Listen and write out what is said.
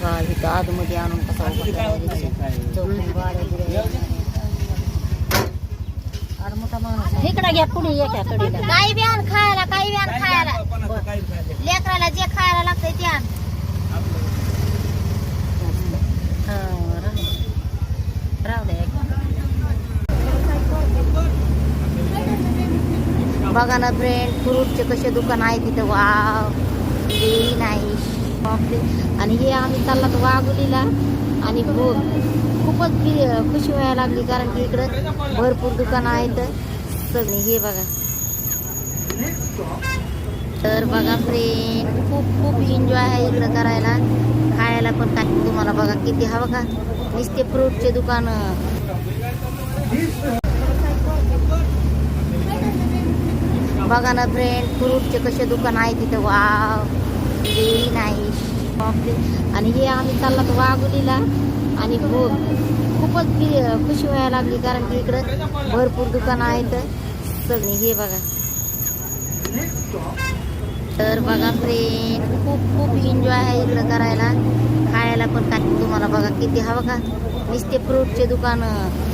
बघा इथं आतमध्ये आणून कसा. इकडं घ्या पुढे एका कडेला. काही बी आण खायला काही बी आण खायला. लेकराला जे खायला लागतंय ते आण. हा, राहू दे. राहू दे. एक. बघा ना फ्रेंड फ्रूटचे कसे दुकान आहे तिथं. वाव. आणि हे आम्ही चालला तर वाघुलीला. आणि हो, खूपच खुशी व्हायला लागली कारण की इकडं भरपूर दुकानं आहेत. सगळी हे बघा. तर बघा फ्रेंड खूप खूप एन्जॉय आहे इकडं करायला. खायला पण काही तुम्हाला बघा किती हवं का? नुसते फ्रूटचे दुकानं. बघा ना फ्रेंड फ्रूटचे कसे दुकान आहे तिथं. वाव नाही वाटते आणि हे आम्ही चालला तर वाघुलीला आणि खूप खूपच खुशी व्हायला लागली कारण की इकडं भरपूर दुकानं आहेत. सगळी हे बघा. तर बघा फ्रेंड खूप खूप एन्जॉय आहे इकडं करायला. खायला पण काय तुम्हाला बघा किती हवं का? नुसते फ्रूटचे दुकानं.